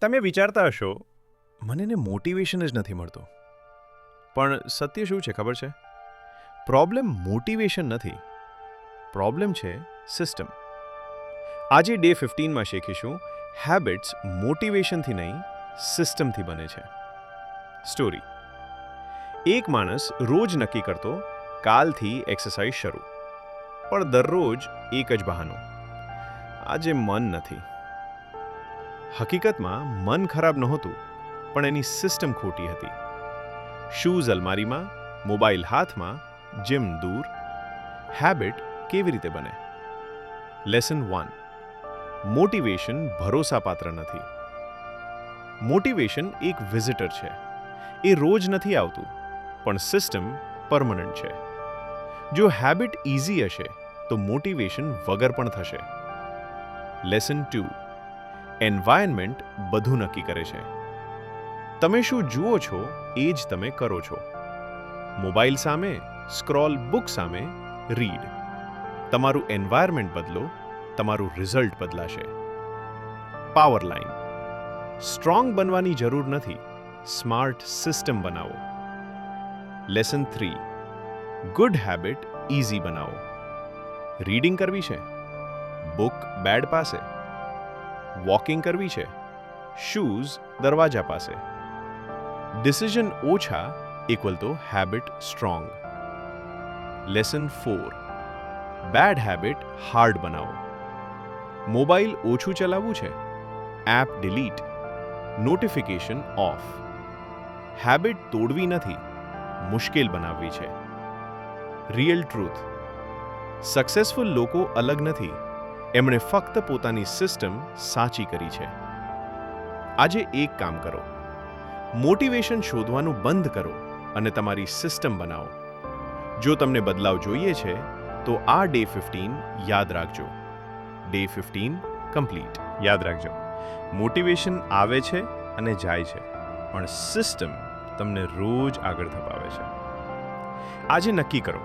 તમે વિચારતા હશો, મને ને મોટિવેશન જ નથી મળતું. પણ સત્ય શું છે ખબર છે? પ્રોબ્લેમ મોટિવેશન નથી. પ્રોબ્લેમ છે સિસ્ટમ આજે ડે ફિફ્ટીનમાં શીખીશું હેબિટ્સ મોટિવેશનથી નહીં સિસ્ટમથી બને છે. સ્ટોરી એક માણસ રોજ નક્કી કરતો, કાલથી એક્સરસાઇઝ શરૂ. પણ દરરોજ એક જ બહાનું. આજે મન નથી. હકીકતમાં મન ખરાબ નહોતું, પણ એની સિસ્ટમ ખોટી હતી. શૂઝ અલમારીમાં મોબાઈલ હાથમાં જીમ દૂર. હેબિટ કેવી રીતે બને? લેસન વન મોટિવેશન ભરોસાપાત્ર નથી. મોટિવેશન એક વિઝિટર છે. એ રોજ નથી આવતું, પણ સિસ્ટમ પરમનન્ટ છે. જો હેબિટ ઇઝી હશે, તો મોટિવેશન વગર પણ થશે. લેસન ટુ એન્વાયરમેન્ટ બધું નક્કી કરે છે. તમે શું જુઓ છો, એ જ તમે કરો છો. મોબાઈલ સામે સ્ક્રોલ બુક સામે રીડ તમારું એન્વાયરમેન્ટ બદલો, તમારું રિઝલ્ટ બદલાશે. પાવર લાઈન સ્ટ્રોંગ બનવાની જરૂર નથી. સ્માર્ટ સિસ્ટમ બનાવો. Lesson three good habit easy બનાવો. રીડિંગ કરવી છે. બુક બેડ પાસે. વોકિંગ કરવી છે. શૂઝ દરવાજા પાસે. ડિસિઝન ઓછા ઇક્વલ તો habit strong lesson four bad habit hard બનાવો. મોબાઈલ ઓછું ચલાવવું છે. App delete notification off habit તોડવી નથી. મુશ્કેલ બનાવવી છે. રિયલ ટ્રુથ સક્સેસફુલ લોકો અલગ નથી. એમણે ફક્ત પોતાની સિસ્ટમ સાચી કરી છે. આજે એક કામ કરો. મોટિવેશન શોધવાનું બંધ કરો અને તમારી સિસ્ટમ બનાવો. જો તમને બદલાવ જોઈએ છે, તો આ ડે ફિફ્ટીન યાદ રાખજો. Day fifteen complete. યાદ રાખજો. મોટિવેશન આવે છે અને જાય છે, પણ સિસ્ટમ તમને રોજ આગળ ધપાવે છે. આજે નક્કી કરો.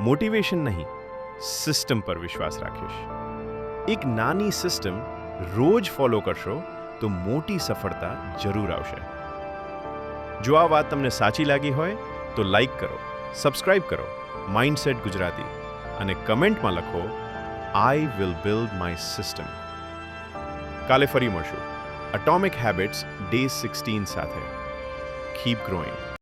મોટિવેશન નહીં, સિસ્ટમ પર વિશ્વાસ રાખીશ. એક નાની સિસ્ટમ રોજ ફોલો કરશો તો મોટી સફળતા જરૂર આવશે. જો આ વાત તમને સાચી લાગી હોય તો લાઈક કરો સબસ્ક્રાઇબ કરો માઇન્ડસેટ ગુજરાતી અને કમેન્ટમાં લખો I will build my system કાલે ફરી મળશું. અટોમિક હેબિટ્સ ડે સિક્સટીન સાથે. Keep growing